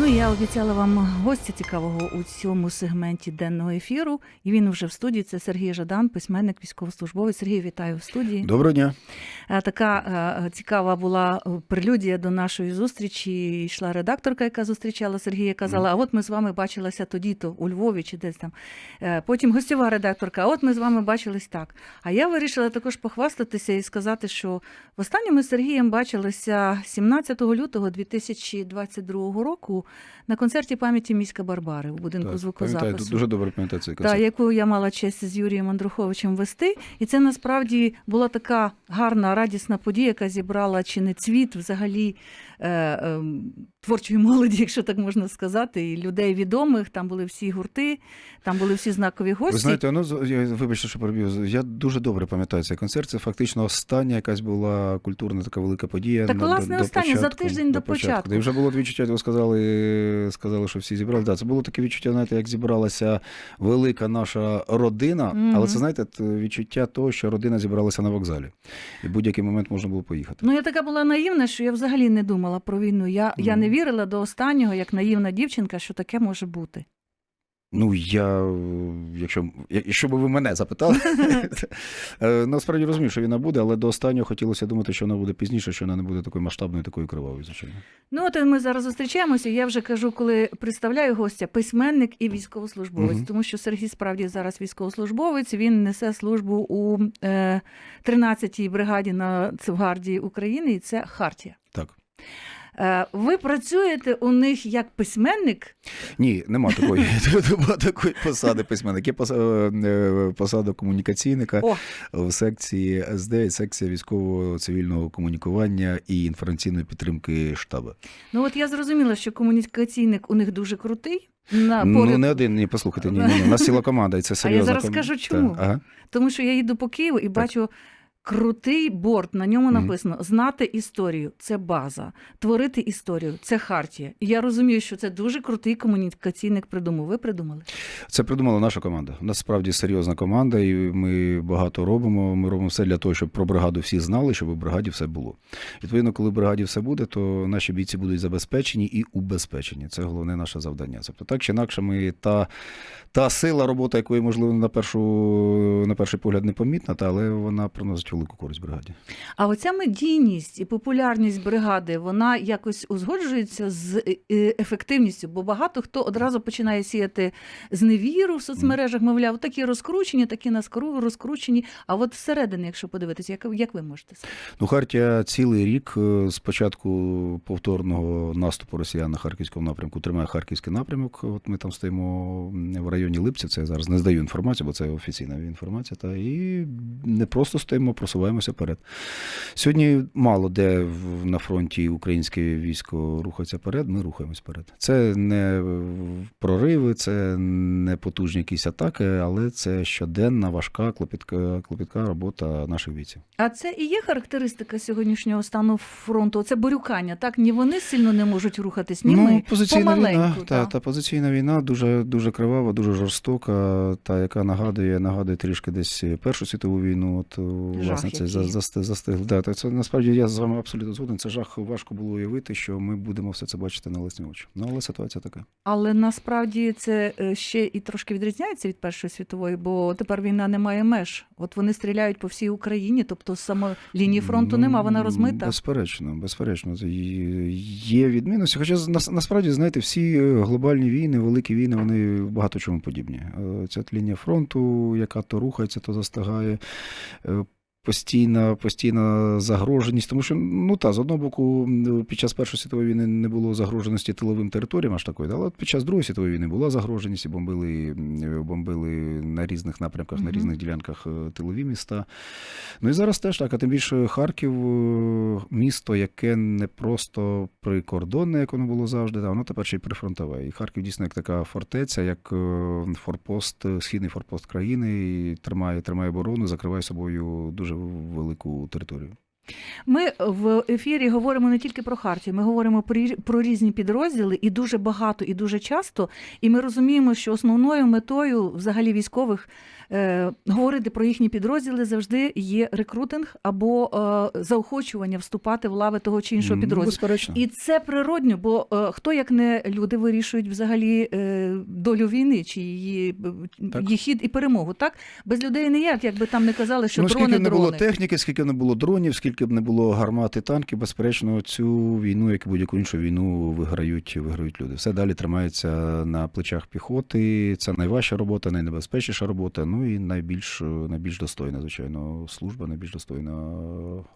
Ну я обіцяла вам гостя цікавого у цьому сегменті денного ефіру. І він вже в студії. Це Сергій Жадан, письменник, військовослужбовець. Сергій, вітаю в студії. Доброго дня. Така цікава була прелюдія до нашої зустрічі. Йшла редакторка, яка зустрічала Сергія, казала: А от ми з вами бачилися тоді-то у Львові чи десь там. Е, Потім гостьова редакторка, а от ми з вами бачились так. А я вирішила також похвастатися і сказати, що востаннє ми з Сергієм бачилися 17 лютого 2022 року на концерті пам'яті міська Барбари у будинку Так, звукозапису. дуже добре пам'ятаю цей концерт. Так, яку я мала честь з Юрієм Андруховичем вести. І це насправді була така гарна, радісна подія, яка зібрала чи не цвіт взагалі е, е, творчої молоді, якщо так можна сказати, і людей відомих. Там були всі гурти, там були всі знакові гості. Ви знаєте, я вибачте, що переб'ю. Я дуже добре пам'ятаю цей концерт. Це фактично остання якась була культурна така велика подія. Так, на- власне, остання, за тиждень до початку. І вже було відчуття, ви сказали, сказали, що всі зібрали. Да, це було таке відчуття, знаєте, як зібралася велика наша родина, Мгм. але це знаєте, відчуття того, що родина зібралася на вокзалі, і будь-який момент можна було поїхати. Ну, я така була наївна, що я взагалі не думала про війну. Я, я Мгм. не вірила до останнього, як наївна дівчинка, що таке може бути. Ну, я, е, якщо, якщо б ви мене запитали, е, насправді розумію, що війна буде, але до останнього хотілося думати, що вона буде пізніше, що вона не буде такою масштабною, такою кривавою, звичайно. Ну, от ми зараз зустрічаємося. Я вже кажу, коли представляю гостя, письменник і військовослужбовець, тому що Сергій справді зараз військовослужбовець. Він несе службу у е, 13-й бригаді Нацгвардії України, і це Хартія. Так. Е, ви працюєте у них як письменник? Ні, нема такої, нема такої посади письменника. Є поса- е, посада комунікаційника О, в секції СД, секція військового цивільного комунікування і інформаційної підтримки штабу. ну от я зрозуміла, що комунікаційник у них дуже крутий. На Ну, не один, ні, послухайте, ні, ні, ні. У нас ціла команда, і це серйозна зараз ком- скажу, чому. Ага. Тому що я їду по Києву і бачу крутий борт. На ньому написано знати історію це база, творити історію це хартія. І я розумію, що це дуже крутий комунікаційник придумав. Ви придумали? Це придумала наша команда. У нас справді серйозна команда, і ми багато робимо. Ми робимо все для того, щоб про бригаду всі знали, щоб у бригаді все було. Відповідно, коли в бригаді все буде, то наші бійці будуть забезпечені і убезпечені. Це головне наше завдання. Тобто, так чи інакше, ми та, та сила робота, якої можливо на першу на перший погляд непомітна, та але вона приносить велику користь бригаді. А оця медійність і популярність бригади, вона якось узгоджується з е, е, ефективністю, бо багато хто одразу починає сіяти зневіру в соцмережах, мовляв, такі розкручені, такі наскру розкручені. А от всередині, якщо подивитися, як, як ви можете сказати? Ну, Хартія цілий рік е, з початку повторного наступу росіян на харківському напрямку тримає харківський напрямок. От ми там стоїмо в районі Липців. Це я зараз не здаю інформацію, бо це офіційна інформація. Та і не просто стоїмо, просуваємося вперед. Сьогодні мало де на фронті українське військо рухається вперед. Ми рухаємось вперед. Це не прориви, це не потужні якісь атаки, але це щоденна важка клопітка, клопітка робота наших бійців. А це і є характеристика сьогоднішнього стану фронту. Це борюкання. Так ні вони сильно не можуть рухатись, ні ми Ну, позиційна помаленьку. війна, та. та, та позиційна війна дуже, дуже кривава, дуже жорстока, та яка нагадує, нагадує трішки десь Першу світову війну. От власне це засти- застигли. Да, це насправді я з вами абсолютно згоден. Це жах важко було уявити, що ми будемо все це бачити на власні очі. Ну але ситуація така. Але насправді це е, ще і трошки відрізняється від Першої світової, бо тепер війна не має меж. От вони стріляють по всій Україні, тобто саме лінії фронту Ну, нема, вона розмита. Безперечно, безперечно. Є- відмінності. Хоча нас- насправді, знаєте, всі е, глобальні війни, великі війни, вони багато чому подібні. Е, Ця лінія фронту, яка то рухається, то застигає. Постійна, постійна загроженість, тому що ну та з одного боку, під час Першої світової війни не було загроженості тиловим територіям аж такої, але під час Другої світової війни була загроженість, і бомбили, бомбили на різних напрямках, на різних ділянках е, тилові міста. Ну і зараз теж так, а тим більше Харків е, місто, яке не просто прикордонне, як воно було завжди, а воно тепер ще й прифронтове. І Харків дійсно як така фортеця, як е, форпост, східний форпост країни, і тримає, тримає оборону, закриває собою дуже велику територію. Ми в ефірі говоримо не тільки про хартію, ми говоримо про, різні підрозділи і дуже багато, і дуже часто. І ми розуміємо, що основною метою взагалі військових е, говорити про їхні підрозділи завжди є рекрутинг або е, заохочування вступати в лави того чи іншого підрозділу. Безперечно. І це природньо, бо е, хто як не люди вирішують взагалі е, долю війни, чи її, Так. її хід і перемогу. Так без людей ніяк, якби там не казали, що ну, дрони скільки б не було техніки, скільки не було дронів, скільки б не було гармат і танків, безперечно, цю війну, як і будь-яку іншу війну, виграють, виграють люди. Все далі тримається на плечах піхоти. Це найважча робота, найнебезпечніша робота. Ну і найбільш найбільш достойна, звичайно, служба, найбільш достойна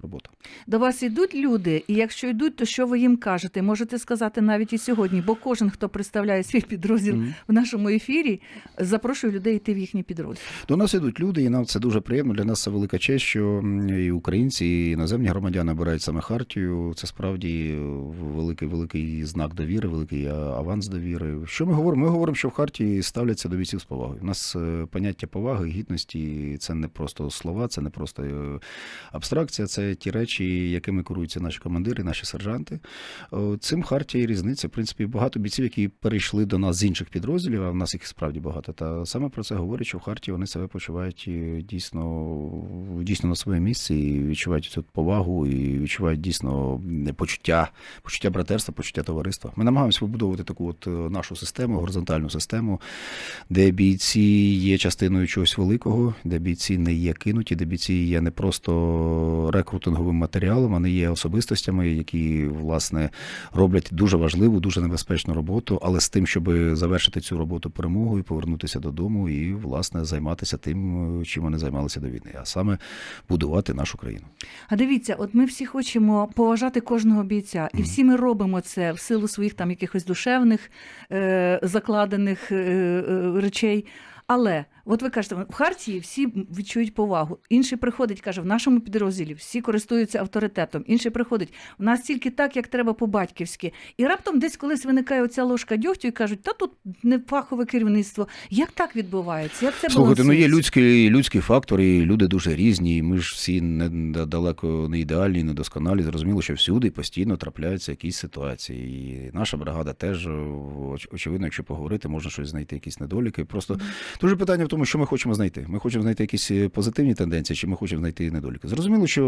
робота. До вас йдуть люди, і якщо йдуть, то що ви їм кажете? Можете сказати навіть і сьогодні, бо кожен, хто представляє свій підрозділ Мгм. в нашому ефірі, запрошує людей йти в їхній підрозділ. До нас ідуть люди, і нам це дуже приємно. Для нас це велика честь, що і українці, і іноземні громадяни обирають саме хартію. Це справді великий великий знак довіри, великий аванс довіри. Що ми говоримо? Ми говоримо, що в хартії ставляться до бійців з повагою. У нас е, поняття поваги, гідності це не просто слова, це не просто е, абстракція, це ті речі, якими керуються наші командири, наші сержанти. Цим хартія і різниця. В принципі, багато бійців, які перейшли до нас з інших підрозділів, а в нас їх справді багато. Та саме про це говорять, що в хартії вони себе почувають е, дійсно, дійсно на своєму місці і відчувають цю повагу, і відчувають дійсно почуття, почуття братерства, почуття товариства. Ми намагаємося вибудовувати таку от е, нашу систему, горизонтальну систему, де бійці є частиною чогось великого, де бійці не є кинуті, де бійці є не просто рекрутинговим матеріалом, вони є особистостями, які власне роблять дуже важливу, дуже небезпечну роботу, але з тим, щоб завершити цю роботу перемогою, повернутися додому і власне займатися тим, е, чим вони займалися до війни, а саме будувати нашу країну. Дивіться, от ми всі хочемо поважати кожного бійця, і всі ми робимо це в силу своїх там якихось душевних е, закладених е, е, речей. Але от ви кажете, в хартії всі відчують повагу. Інший приходить, каже, в нашому підрозділі всі користуються авторитетом. Інший приходить, у нас тільки так, як треба по-батьківськи. І раптом десь колись виникає оця ложка дьогтю і кажуть, та тут не фахове керівництво. Як так відбувається? Як це Слухайте, ну є людський, людський фактор, і люди дуже різні. і Ми ж всі не далеко не ідеальні, не досконалі. Зрозуміло, що всюди постійно трапляються якісь ситуації. І наша бригада теж оч- очевидно, якщо поговорити, можна щось знайти, якісь недоліки. Просто дуже питання в тому, що ми хочемо знайти. Ми хочемо знайти якісь е, позитивні тенденції, чи ми хочемо знайти недоліки. Зрозуміло, що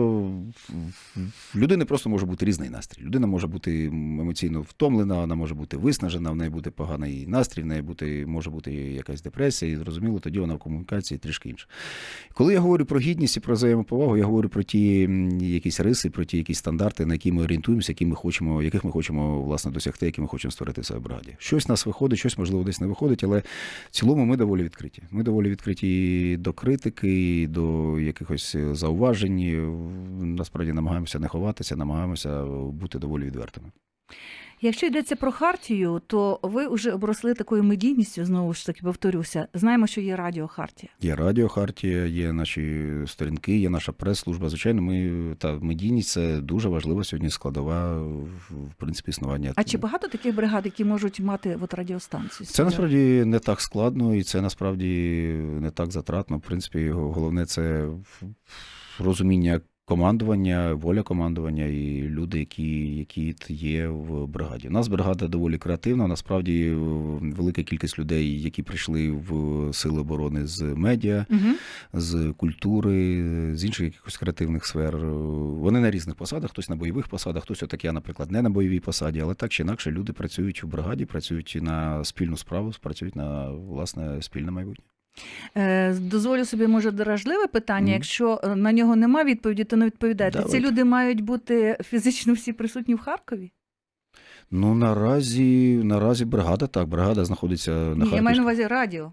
в людини просто може бути різний настрій. Людина може бути емоційно втомлена, вона може бути виснажена, в неї буде поганий настрій, в неї бути, може бути якась депресія, і зрозуміло, тоді вона в комунікації трішки інша. Коли я говорю про гідність і про взаємоповагу, я говорю про ті якісь риси, про ті якісь стандарти, на які ми орієнтуємося, які ми хочемо, яких ми хочемо власне досягти, які ми хочемо створити в себе бригаді. Щось в нас виходить, щось можливо десь не виходить, але в цілому ми доволі відкриті. Ми доволі відкриті і до критики, і до якихось зауважень. Насправді намагаємося не ховатися, намагаємося бути доволі відвертими. Якщо йдеться про хартію, то ви вже обросли такою медійністю, знову ж таки повторюся. Знаємо, що є радіохартія. Є радіохартія, є наші сторінки, є наша прес-служба. Звичайно, ми та медійність це дуже важлива сьогодні складова в принципі існування. А чи багато таких бригад, які можуть мати от радіостанцію? Це насправді не так складно і це насправді не так затратно. В принципі, головне це розуміння командування, воля командування і люди, які, які є в бригаді. У нас бригада доволі креативна. Насправді велика кількість людей, які прийшли в сили оборони з медіа, Угу. з культури, з інших якихось креативних сфер. Вони на різних посадах, хтось на бойових посадах, хтось отак я, наприклад, не на бойовій посаді, але так чи інакше люди працюють в бригаді, працюють на спільну справу, працюють на власне спільне майбутнє. Е, дозволю собі, може, дражливе питання. Mm. Якщо е, на нього нема відповіді, то не відповідайте. Ці люди мають бути фізично всі присутні в Харкові? Ну наразі наразі бригада так, бригада знаходиться на Ні, я маю на увазі радіо.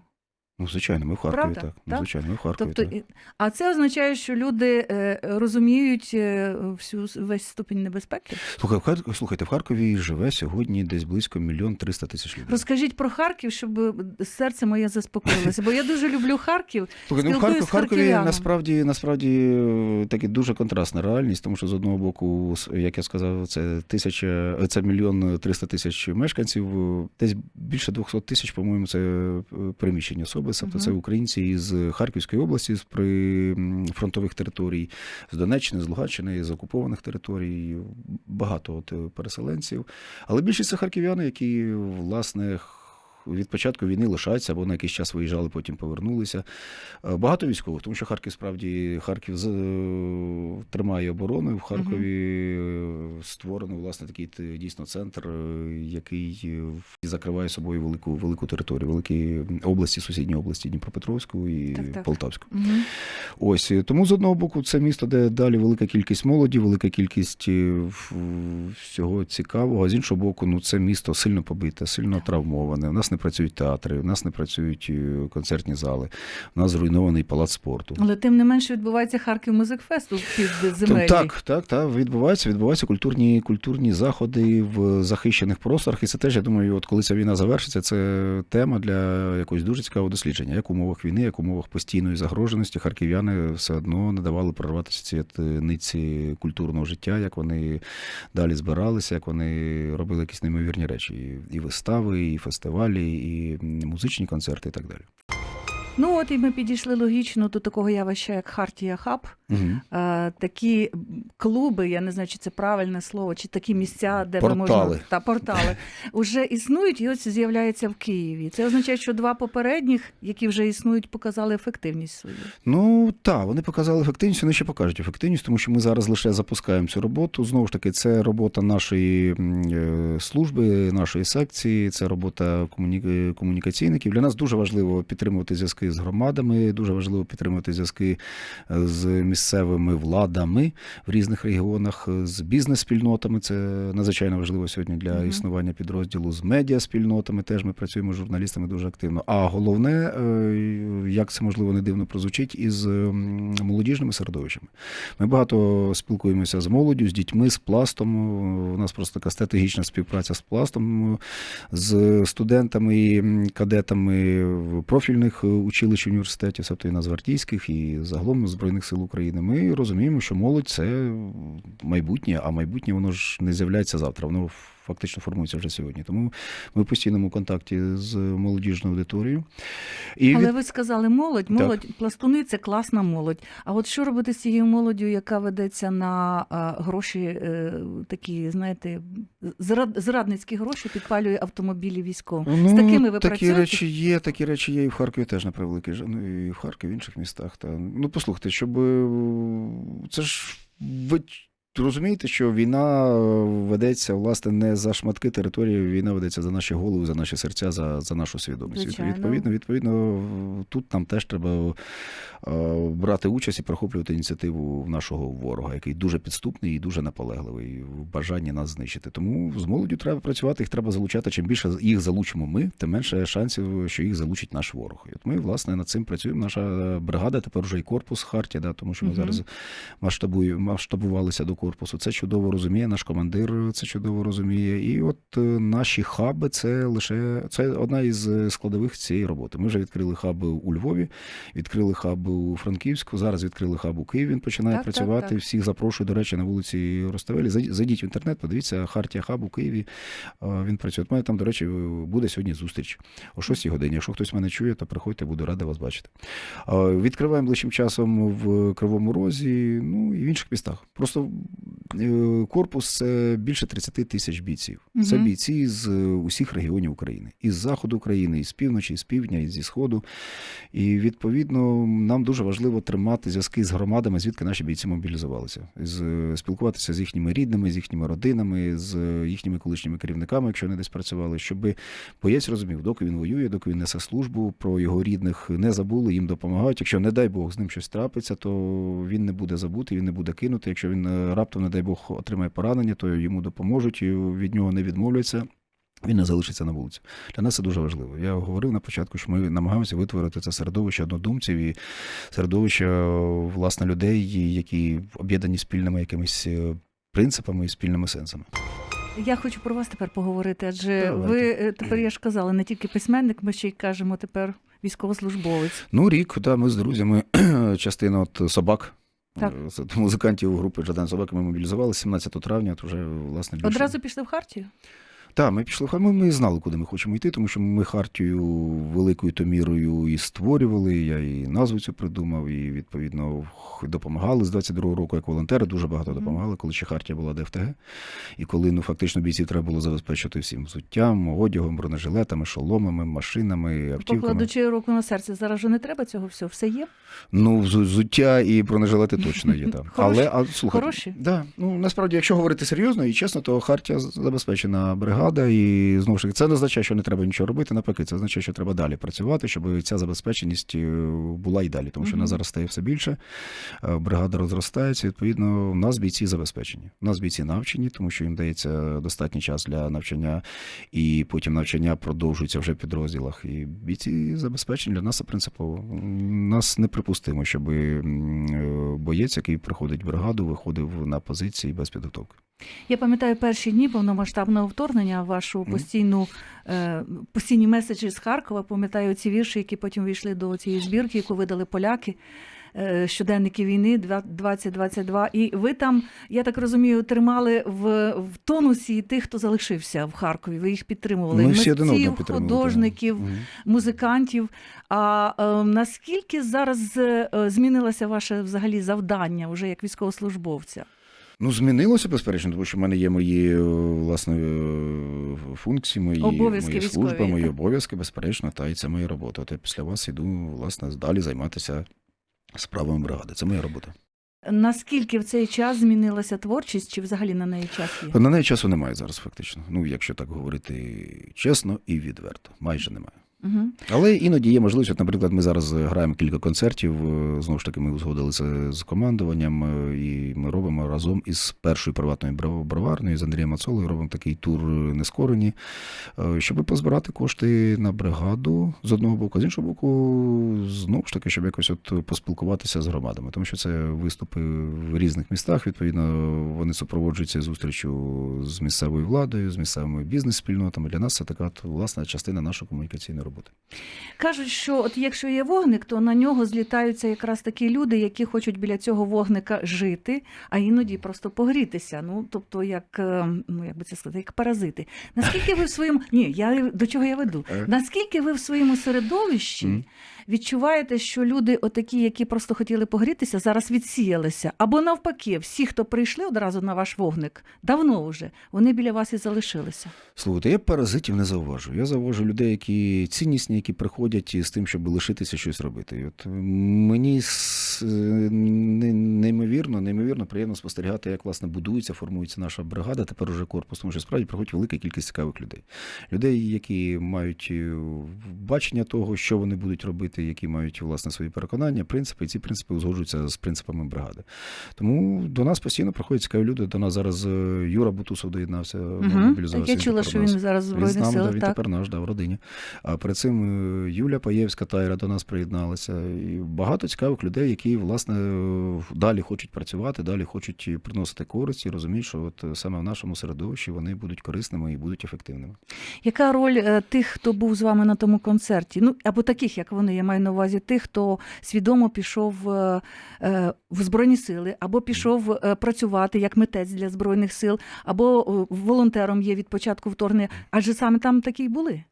Ну, звичайно, ми в Харкові, Правда? так. Ну, Так? звичайно, ми в Харкові. Тобто, так. і- а це означає, що люди е, розуміють е, всю весь ступінь небезпеки. Слухай, в Хар- слухайте, в Харкові живе сьогодні десь близько мільйон триста тисяч людей. Розкажіть про Харків, щоб серце моє заспокоїлося. Бо я дуже люблю Харків. Слухай, ну в, Спілкуюсь з в Харкові харків'янами. насправді насправді е, таки дуже контрастна реальність, тому що з одного боку, с- як я сказав, це тисяча, е, це мільйон триста тисяч мешканців. е, Десь більше 200 тисяч, по-моєму, це е, особи. Напис, тобто це українці із Харківської області, з прифронтових територій, з Донеччини, з Луганщини, з окупованих територій, багато от е, переселенців. Але більшість це харків'яни, які власне. Від початку війни лишаються або на якийсь час виїжджали, потім повернулися. Е, Багато військових, тому що Харків справді Харків з- е, тримає оборону. В Харкові е, створений власне такий дійсно центр, який закриває собою велику велику територію, великі області, сусідні області Дніпропетровську і Так, так. Полтавську. Мгм. Ось тому з одного боку, це місто, де далі велика кількість молоді, велика кількість всього цікавого. А з іншого боку, ну це місто сильно побите, сильно травмоване. У нас не працюють театри, у нас не працюють е, концертні зали. У нас зруйнований палац спорту. Але тим не менше відбувається Харків Музикфест у підземеллі. Так, так, так, відбуваються, відбуваються культурні, культурні заходи в захищених просторах. І це теж, я думаю, от коли ця війна завершиться, це тема для якогось дуже цікавого дослідження. Як в умовах війни, як в умовах постійної загроженості харків'яни все одно не давали прорватися ці ниці культурного життя, як вони далі збиралися, як вони робили якісь неймовірні речі. І вистави, і фестивалі, і музичні концерти, і так далі. Ну от і ми підійшли логічно до такого явища, як Хартія Хаб. Угу. Е, такі клуби, я не знаю, чи це правильне слово, чи такі місця, де ми Портали. можна та портали вже існують, і ось з'являється в Києві. Це означає, що два попередніх, які вже існують, показали ефективність свою. Ну так, вони показали ефективність, вони ще покажуть ефективність, тому що ми зараз лише запускаємо цю роботу. Знову ж таки, це робота нашої е, служби, нашої секції, це робота комуні... комунікаційників. Для нас дуже важливо підтримувати зв'язки з громадами, дуже важливо підтримувати зв'язки е, з місцевими владами в різних регіонах, е, з бізнес-спільнотами. Це надзвичайно важливо сьогодні для Мгм. існування підрозділу з медіа-спільнотами. Теж ми працюємо з журналістами дуже активно. А головне, е, як це можливо не дивно прозвучить, із молодіжними середовищами. Ми багато спілкуємося з молоддю, з дітьми, з пластом. У нас просто така стратегічна співпраця з пластом, з студентами і кадетами профільних е, училищ університетів, тобто і нацгвардійських, і загалом Збройних сил України. Ми розуміємо, що молодь це майбутнє, а майбутнє воно ж не з'являється завтра. Воно фактично формується вже сьогодні. Тому ми в постійному контакті з молодіжною аудиторією. І Але від- ви сказали молодь, молодь, пластуни це класна молодь. А от що робити з цією молоддю, яка ведеться на гроші, е, такі, знаєте, зрадницькі гроші, підпалює автомобілі військовим? з такими ви такі працюєте? речі є, такі речі є і в Харкові теж на превеликий жаль. Ну і в Харкові, в інших містах. Та. Ну, послухайте, щоб е, це ж ви розумієте, що війна е, ведеться власне не за шматки території, війна ведеться за наші голови, за наші серця, за, за нашу свідомість. Звичайно. Відповідно, відповідно, тут нам теж треба е, брати участь і прохоплювати ініціативу нашого ворога, який дуже підступний і дуже наполегливий в бажанні нас знищити. Тому з молоддю треба працювати, їх треба залучати. Чим більше їх залучимо ми, тим менше шансів, що їх залучить наш ворог. І от ми, власне, над цим працюємо. Наша бригада, тепер вже і корпус Хартія, да, тому що ми Мгм. зараз масштабує- масштабувалися до корпусу. Це чудово розуміє. Наш командир це чудово розуміє. І от е, наші хаби це лише це одна із е, складових цієї роботи. Ми вже відкрили хаб у Львові, відкрили хаб у Франківську. Зараз відкрили хаб у Києві. Він починає Так, так, працювати. так. Всіх запрошую, до речі, на вулиці Ростовелі. Зайдіть в інтернет, подивіться Хартія Хаб у Києві. Е, Він працює. От мене там, до речі, буде сьогодні зустріч о 6 годині. Якщо хтось мене чує, то приходьте, буду радий вас бачити. Відкриваємо ближчим часом в Кривому Розі, ну і в інших містах. Просто корпус це більше 30 тисяч бійців. Це бійці з е, усіх регіонів України, із заходу України, із півночі, з півдня, і зі сходу. І відповідно нам дуже важливо тримати зв'язки з громадами, звідки наші бійці мобілізувалися, з спілкуватися з їхніми рідними, з їхніми родинами, з їхніми колишніми керівниками, якщо вони десь працювали, щоб боєць розумів, доки він воює, доки він несе службу, про його рідних не забули, їм допомагають. Якщо, не дай Бог, з ним щось трапиться, то він не буде забутий, він не буде кинутий. Якщо він е, раптом, не дай Бог, отримає поранення, то йому допоможуть, і від нього не відмовляться. Він не залишиться на вулиці. Для нас це дуже важливо. Я говорив на початку, що ми намагаємося витворити це середовище однодумців і середовище власне людей, які об'єднані спільними якимись е, принципами і спільними сенсами. Я хочу про вас тепер поговорити, адже Давайте. ви е, тепер я ж казала, не тільки письменник, ми ще й кажемо тепер військовослужбовець. Ну, рік, да, ми з друзями частина от собак. Так. е, Музикантів групи Жадан Собаки ми мобілізували 17 травня, от вже власне більше. Одразу пішли в Хартію? Так, ми пішли в Харків. Ми, ми знали, куди ми хочемо йти, тому що ми хартію великою то мірою і створювали. Я і назву цю придумав, і відповідно допомагали з 22-го року як волонтери. Дуже багато допомагали, коли ще хартія була ДФТГ. І коли ну фактично бійців треба було забезпечити всім взуттям, одягом, бронежилетами, шоломами, машинами, автівками. Покладучи руку на серце, зараз же не треба цього всього. Все є. Ну, взуття і бронежилети точно є там. Але а слухай, Хороші? Да, ну насправді, якщо говорити серйозно і чесно, то хартія забезпечена бригада, і знову ж таки, це не означає, що не треба нічого робити. Навпаки, це означає, що треба далі працювати, щоб ця забезпеченість е, була і далі, тому що Мгм. нас зараз стає все більше. е, Бригада розростається. Відповідно, в нас бійці забезпечені. У нас бійці навчені, тому що їм дається достатній час для навчання, і потім навчання продовжується вже в підрозділах. І бійці забезпечені для нас це принципово. Нас неприпустимо, щоб е, боєць, який приходить в бригаду, виходив на позиції без підготовки. Я пам'ятаю перші дні повномасштабного вторгнення, вашу постійну е, постійні меседжі з Харкова. Пам'ятаю ці вірші, які потім війшли до цієї збірки, яку видали поляки. е, Щоденники війни 2022. І ви там, я так розумію, тримали в, в тонусі тих, хто залишився в Харкові. Ви їх підтримували. Митців, художників, Мгм. музикантів. А е, наскільки зараз е, змінилося ваше взагалі завдання вже як військовослужбовця? Ну, змінилося, безперечно, тому що в мене є мої е, власне е, функції, мої, Обов'язки мої служби, військові, мої так. обов'язки, безперечно, та і це моя робота. От я після вас іду, власне, далі займатися справами бригади. Це моя робота. Наскільки в цей час змінилася творчість, чи взагалі на неї час є? На неї часу немає зараз, фактично. Ну, якщо так говорити чесно і відверто, майже немає. Угу. Але іноді є можливість, от, наприклад, ми зараз граємо кілька концертів. е, Знову ж таки, ми узгодилися з командуванням, е, і ми робимо разом із першою приватною броварною з Андрієм Мацолою. Робимо такий тур е, нескорені, е, щоб позбирати кошти на бригаду з одного боку, з іншого боку, знову ж таки, щоб якось от поспілкуватися з громадами, тому що це виступи в різних містах. Відповідно, вони супроводжуються зустрічю з місцевою владою, з місцевими бізнес-спільнотами. Для нас це така власна частина нашої комунікаційної роботи. Кажуть, що от якщо є вогник, то на нього злітаються якраз такі люди, які хочуть біля цього вогника жити, а іноді просто погрітися. Ну тобто, як е, ну як би це сказати, як паразити. Наскільки ви в своєму ні, я до чого я веду? Е. Наскільки ви в своєму середовищі відчуваєте, що люди, отакі, які просто хотіли погрітися, зараз відсіялися? Або навпаки, всі, хто прийшли одразу на ваш вогник, давно вже вони біля вас і залишилися. Слухайте, я паразитів не зауважу. Я зауважу людей, які ціннісні, які приходять із тим, щоб лишитися щось робити. І от мені неймовірно, неймовірно приємно спостерігати, як власне будується, формується наша бригада, тепер уже корпус, тому що справді приходить велика кількість цікавих людей. Людей, які мають е, бачення того, що вони будуть робити, які мають власне свої переконання, принципи, і ці принципи узгоджуються з принципами бригади. Тому до нас постійно приходять цікаві люди. До нас зараз е, Юра Бутусов доєднався до Угу. Я чула, що він зараз в Він з Збройних нами, да, він Так. тепер наш, да, в родині. Перед цим е, Юля Паєвська Тайра до нас приєдналася. І багато цікавих людей, які, власне, е, далі хочуть працювати, далі хочуть приносити користь і розуміють, що от е, саме в нашому середовищі вони будуть корисними і будуть ефективними. Яка роль е, тих, хто був з вами на тому концерті? Ну або таких, як вони, я маю на увазі тих, хто свідомо пішов е, е, в збройні сили, або пішов е, працювати як митець для збройних сил, або е, волонтером є від початку вторгнення. Адже саме там такі й були.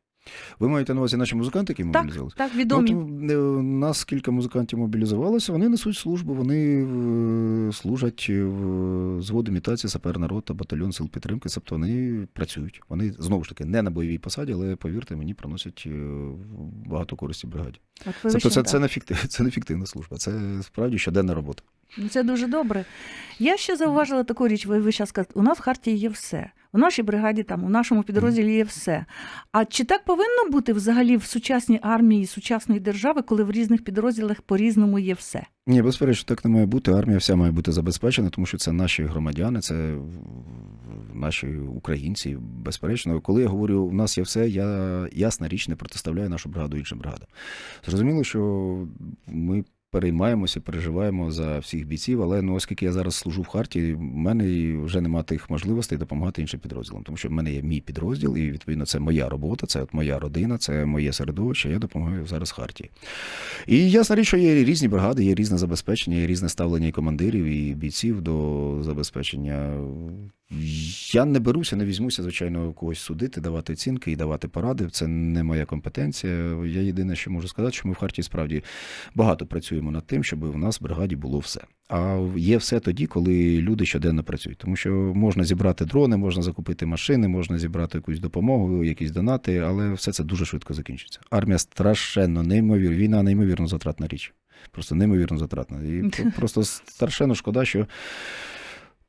Ви маєте на увазі наші музиканти, які мобілізувалися? так відомі. Ну, от, е, у нас кілька музикантів мобілізувалося, вони несуть службу, вони е, служать в зводу імітації саперна рота, батальйон сил підтримки, тобто вони працюють. Вони знову ж таки не на бойовій посаді, але повірте мені, приносять е, багато користі бригаді. Тобто це, це, не фіктив, це не фіктивна служба, це справді щоденна робота. Ну, Це дуже добре. Я ще зауважила таку річ, ви, ви зараз кажете, у нас в харті є все. У нашій бригаді, там, у нашому підрозділі є все. А чи так повинно бути взагалі в сучасній армії сучасної держави, коли в різних підрозділах по-різному є все? Ні, безперечно, так не має бути. Армія вся має бути забезпечена, тому що це наші громадяни, це наші українці. Безперечно, коли я говорю, у нас є все, я ясна річ не протиставляю нашу бригаду іншим бригадам. Зрозуміло, що ми переймаємося, переживаємо за всіх бійців. Але ну, оскільки я зараз служу в харті, в мене вже немає тих можливостей допомагати іншим підрозділам, тому що в мене є мій підрозділ, і відповідно це моя робота, це от моя родина, це моє середовище. Я допомагаю зараз харті. І ясна річ, що є різні бригади, є різне забезпечення, є різне ставлення і командирів, і бійців до забезпечення. Я не беруся, не візьмуся, звичайно, когось судити, давати оцінки і давати поради. Це не моя компетенція. Я єдине, що можу сказати, що ми в Харті справді багато працюємо над тим, щоб в нас в бригаді було все. А є все тоді, коли люди щоденно працюють. Тому що можна зібрати дрони, можна закупити машини, можна зібрати якусь допомогу, якісь донати, але все це дуже швидко закінчиться. Армія страшенно неймовірна, війна неймовірно затратна річ. Просто неймовірно затратна. І просто страшенно шкода, що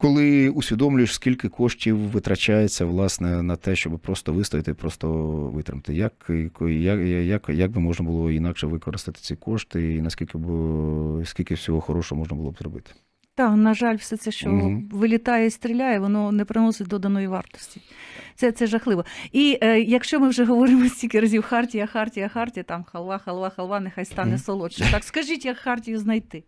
коли усвідомлюєш, скільки коштів витрачається власне на те, щоб просто вистояти, просто витримати, як, як, як, як би можна було інакше використати ці кошти, і наскільки б скільки всього хорошого можна було б зробити. Так, на жаль, все це, що угу. вилітає і стріляє, воно не приносить доданої вартості. Це, це жахливо. І е, якщо ми вже говоримо стільки разів Хартія, Хартія, Хартія, там халва, халва, халва, нехай стане солодше. Так скажіть, як Хартію знайти?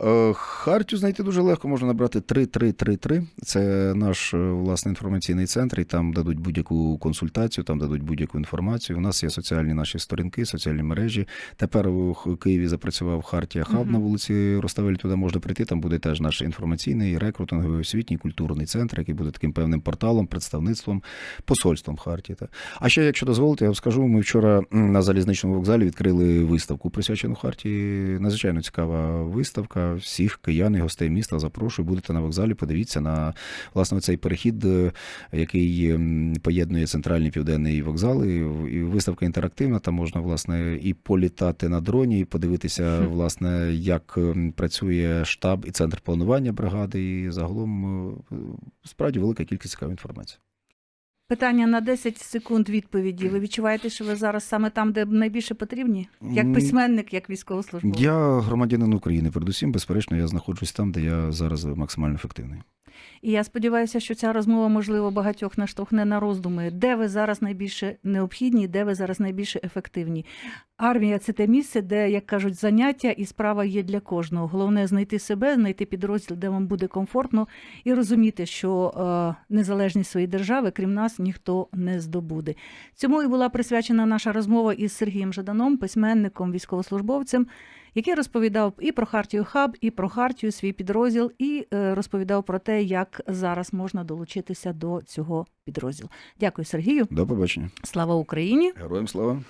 Е, Хартію знайти дуже легко, можна набрати 3333. Це наш е, власне інформаційний центр, і там дадуть будь-яку консультацію, там дадуть будь-яку інформацію. У нас є соціальні наші сторінки, соціальні мережі. Тепер у Києві запрацював Хартія Хаб Мгм. на вулиці Роставель. Туди можна прийти. Там буде теж наш інформаційний, рекрутинговий, освітній, культурний центр, який буде таким певним порталом, представництвом, посольством Хартії. Та. А ще, якщо дозволите, я вам скажу, ми вчора на залізничному вокзалі відкрили виставку, присвячену Хартії. Надзвичайно цікава виставка. Всіх киян і гостей міста запрошую. Будете на вокзалі. Подивіться на власне цей перехід, е, який поєднує центральний південний вокзали. І виставка інтерактивна. Там можна власне і політати на дроні, і подивитися, власне, як працює штаб і центр планування бригади. І загалом е, справді велика кількість цікавої інформації. Питання на 10 секунд відповіді. Ви відчуваєте, що ви зараз саме там, де найбільше потрібні? Як письменник, як військовослужбовець? Я громадянин України. Передусім, безперечно, я знаходжусь там, де я зараз максимально ефективний. І я сподіваюся, що ця розмова, можливо, багатьох наштовхне на роздуми, де ви зараз найбільше необхідні, де ви зараз найбільше ефективні. Армія це те місце, де, як кажуть, заняття і справа є для кожного. Головне знайти себе, знайти підрозділ, де вам буде комфортно, і розуміти, що е, незалежність своєї держави, крім нас, ніхто не здобуде. Цьому і була присвячена наша розмова із Сергієм Жаданом, письменником, військовослужбовцем, який розповідав і про Хартію Хаб, і про Хартію, свій підрозділ, і е, розповідав про те, як зараз можна долучитися до цього підрозділу. Дякую, Сергію. До побачення. Слава Україні! Героям слава!